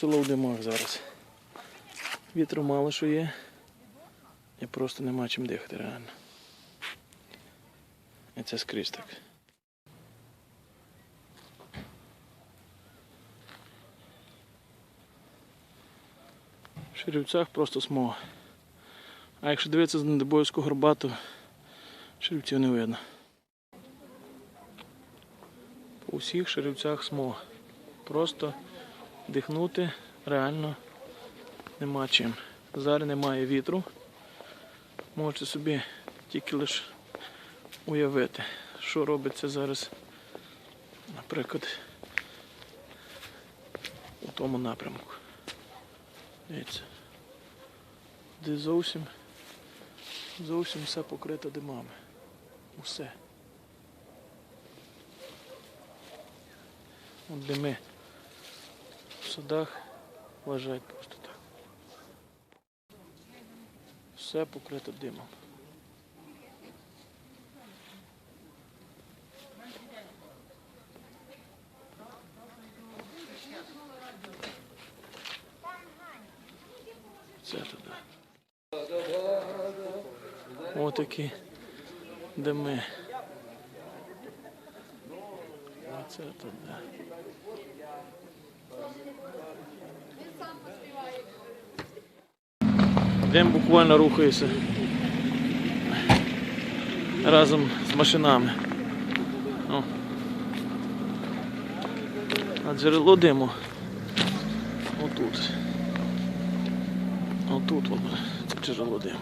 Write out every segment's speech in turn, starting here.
Село в димах зараз. Вітру мало що є. І просто нема чим дихати реально. І це скрізь так. В Шерівцях просто смога. А якщо дивитися з Недобойського горбату, шерівців не видно. По всіх шерівцях смога. Просто дихнути реально нема чим. Зараз немає вітру. Можете собі тільки лише уявити, що робиться зараз, наприклад, у тому напрямку. Дивіться. Де зовсім, зовсім все покрито димами. Усе. От дими в садах лежать просто так. Все покрито димом. Це туди. Отакі дими. Оце туди. Дим буквально рухається разом з машинами. О. А джерело диму отут. Отут воно, джерело диму.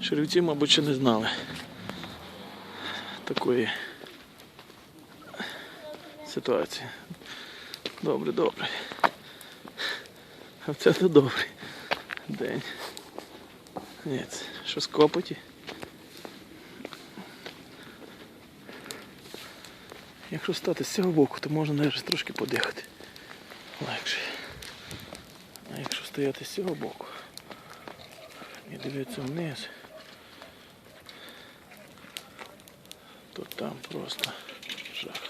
Шерівці, мабуть, ще не знали такої ситуації. Добре, добре. А це то добрий день. Ні, це що скопоті. Якщо стати з цього боку, то можна навіть трошки подихати. Легше. А якщо стояти з цього боку і дивитися вниз, то там просто жах.